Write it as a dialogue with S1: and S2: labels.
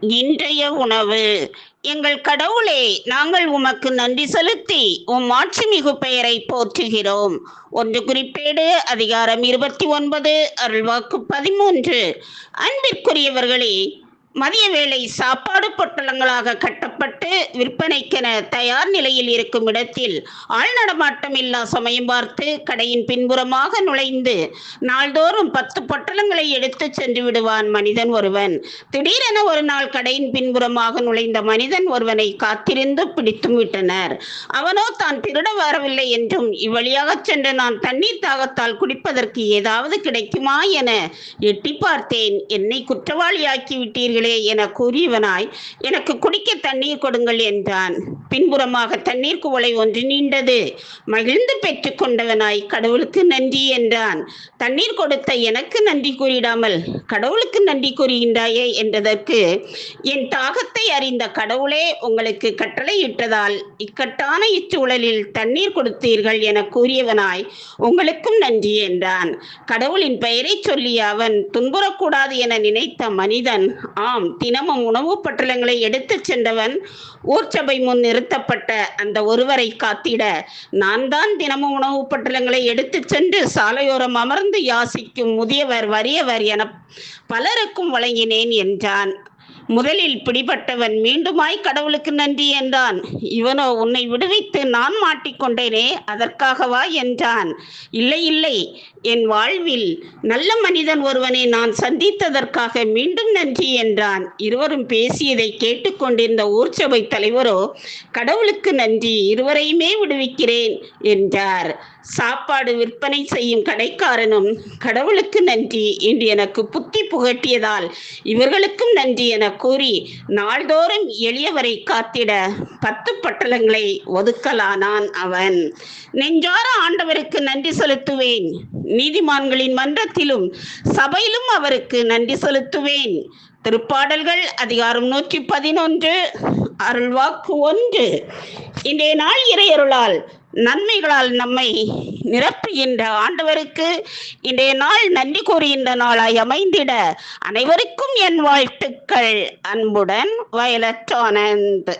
S1: இன்றைய உணவு. எங்கள் கடவுளே நாங்கள் உமக்கு நன்றி செலுத்தி உம் ஆட்சிமிகு பெயரை போற்றுகிறோம். ஒன்று குறிப்பேடு அதிகாரம் இருபத்தி ஒன்பது அருள்வாக்கு பதிமூன்று. அன்பிற்குரியவர்களே மதிய வேளை சாப்பாடு பொட்டலங்களாக கட்டப்பட்டு விற்பனைக்கென தயார் நிலையில் இருக்கும் இடத்தில் ஆள் நடமாட்டம் இல்லா சமயம் பார்த்து கடையின் பின்புறமாக நுழைந்து நாள்தோறும் பத்து பொட்டலங்களை எடுத்து சென்று விடுவான் மனிதன் ஒருவன். திடீரென ஒரு நாள் கடையின் பின்புறமாக நுழைந்த மனிதன் ஒருவனை காத்திருந்து பிடித்தும் விட்டனர். அவனோ தான் திருட வரவில்லை என்றும் இவ்வழியாக சென்று நான் தண்ணீர் தாகத்தால் குடிப்பதற்கு ஏதாவது கிடைக்குமா என எட்டி பார்த்தேன். என்னை குற்றவாளியாக்கி விட்டீர்கள் என கூறியவனாய் எனக்கு குடிக்க தண்ணீர் கொடுங்கள் என்றான். பின்புறமாக தண்ணீர் குவளை ஒன்று நீண்டது. மகிழ்ந்து பெற்று கொண்டவனாய் கடவுளுக்கு நன்றி என்றான். தண்ணீர் கொடுத்த எனக்கு நன்றி கூறிடாமல் கடவுளுக்கு நன்றி கூறுகின்றாயே என்றதற்கு என் தாகத்தை அறிந்த கடவுளே உங்களுக்கு கட்டளையிட்டதால் இக்கட்டான இச்சூழலில் தண்ணீர் கொடுத்தீர்கள் என கூறியவனாய் உங்களுக்கும் நன்றி என்றான். கடவுளின் பெயரை சொல்லி அவன் துன்புறக்கூடாது என நினைத்த மனிதன் ஆம் தினமும் உணவுப் பட்டலங்களை எடுத்து சென்றவன் ஊர்ச்சபை முன் நிறுத்தப்பட்ட அந்த ஒருவரை காத்திட நான் தான் தினமும் உணவுப் பட்டலங்களை எடுத்து சென்று சாலையோரம் அமர்ந்து யாசிக்கும் முதியவர் வறியவர் என பலருக்கும் வழங்கினேன் என்றான். முதலில் பிடிபட்டவன் மீண்டுமாய் கடவுளுக்கு நன்றி என்றான். இவனோ உன்னை விடுவித்து நான் மாட்டிக்கொண்டேனே அதற்காகவா? என்றான். இல்லை இல்லை என் வாழ்வில் நல்ல மனிதன் ஒருவனை நான் சந்தித்ததற்காக மீண்டும் நன்றி என்றான். இருவரும் பேசியதை கேட்டுக்கொண்டிருந்த ஊர்ச்சபை தலைவரோ கடவுளுக்கு நன்றி இருவரையுமே விடுவிக்கிறேன் என்றார். சாப்பாடு விற்பனை செய்யும் கடைக்காரனும் கடவுளுக்கு நன்றி என்று எனக்கு புத்தி புகட்டியதால் இவர்களுக்கும் நன்றி என கூறி நாள்தோறும் எளியவரை காத்திட பத்து பட்டலங்களை ஒதுக்கலானான் அவன். நெஞ்சார ஆண்டவருக்கு நன்றி செலுத்துவேன். நீதிமான்களின் மன்றத்திலும் சபையிலும் அவருக்கு நன்றி செலுத்துவேன். திருப்பாடல்கள் அதிகாரம் நூற்றி பதினொன்று அருள்வாக்கு ஒன்று. இன்றைய நாள் இறையருளால் நன்மைகளால் நம்மை நிரப்புகின்ற ஆண்டவருக்கு இன்றைய நாள் நன்றி கூறுகின்ற நாளாய் அமைந்திட அனைவருக்கும் என் வாழ்த்துக்கள். அன்புடன் வயலட் ஆனந்த்.